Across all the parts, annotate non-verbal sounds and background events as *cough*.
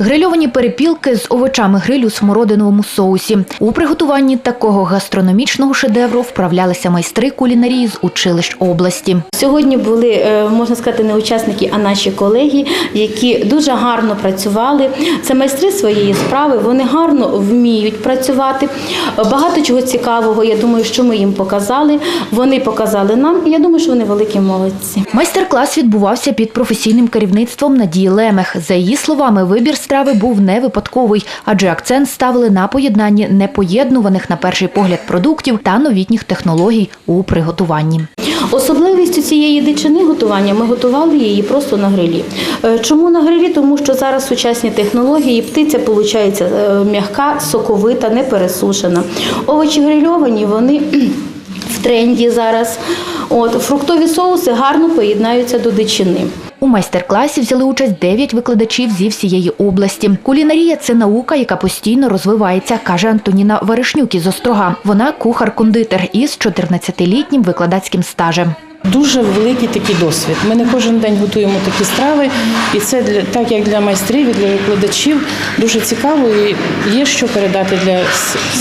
Грильовані перепілки з овочами грилю смородиновому соусі. У приготуванні такого гастрономічного шедевру вправлялися майстри кулінарії з училищ області. Сьогодні були, е, можна сказати, не учасники, а наші колеги, які дуже гарно працювали. Це майстри своєї справи, вони гарно вміють працювати. Багато чого цікавого, я думаю, що ми їм показали. Вони показали нам, і я думаю, що вони великі молодці. Майстер-клас відбувався під професійним керівництвом Надії Лемех. За її словами, вибір страви був не випадковий, адже акцент ставили на поєднанні непоєднуваних на перший погляд продуктів та новітніх технологій у приготуванні. Особливістю цієї дичини готування ми готували її просто на грилі. Е, Чому на грилі? Тому що зараз сучасні технології, птиця виходить м'яка, соковита, не пересушена. Овочі грильовані, вони *clears throat* в тренді зараз. От, фруктові соуси гарно поєднаються до дичини. У майстер-класі взяли участь 9 викладачів зі всієї області. Кулінарія це наука, яка постійно розвивається, каже Антоніна Верешнюк із Острога. Вона кухар-кондитер із 14-літнім викладацьким стажем. Дуже великий такий досвід. Ми не кожен день готуємо такі страви, і це для так як для майстрів, і для викладачів дуже цікаво і є що передати для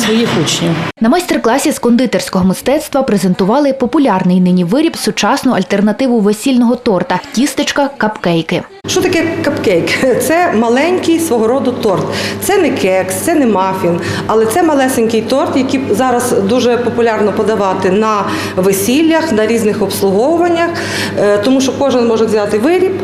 своїх учнів. На майстер-класі з кондитерського мистецтва презентували популярний нині виріб сучасну альтернативу весільного торта тістечка капкейки. Що таке капкейк? *laughs* Це маленький свого роду торт. Це не кекс, це не мафін, але це малесенький торт, який зараз дуже популярно подавати на весіллях, на різних обслуговуваннях, е, тому що кожен може взяти виріб.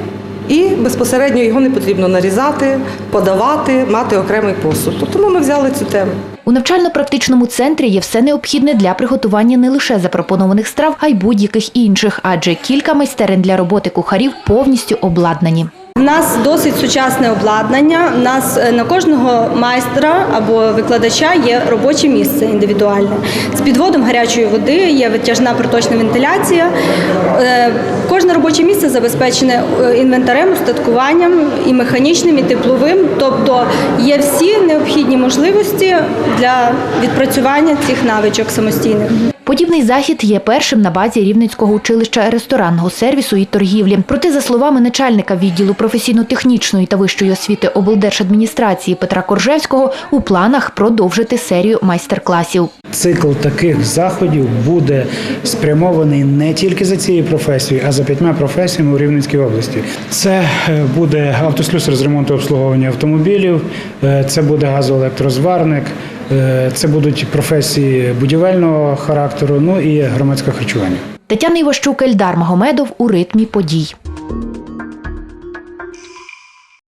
І безпосередньо його не потрібно нарізати, подавати, мати окремий посуд. Тому ми взяли цю тему. У навчально-практичному центрі є все необхідне для приготування не лише запропонованих страв, а й будь-яких інших, адже кілька майстерень для роботи кухарів повністю обладнані. У нас досить сучасне обладнання. У нас е, на кожного майстра або викладача є робоче місце індивідуальне. З підводом гарячої води є витяжна проточна вентиляція. Робоче місце забезпечене е, інвентарем, устаткуванням і механічним, і тепловим. Тобто є всі необхідні можливості для відпрацювання цих навичок самостійних. Подібний захід є першим на базі Рівненського училища ресторанного сервісу і торгівлі. Проте, за словами начальника відділу професійно-технічної та вищої освіти облдержадміністрації Петра Коржевського, у планах продовжити серію майстер-класів. Цикл таких заходів буде спрямований не тільки за цією професією, а за п'ятьма професіями у Рівненській області. Це е, буде автослюсар з ремонту обслуговування автомобілів, е, це буде газоелектрозварник, е, це будуть професії будівельного характеру, ну і громадське харчування. Тетяна Іващук, Ельдар Магомедов у ритмі подій.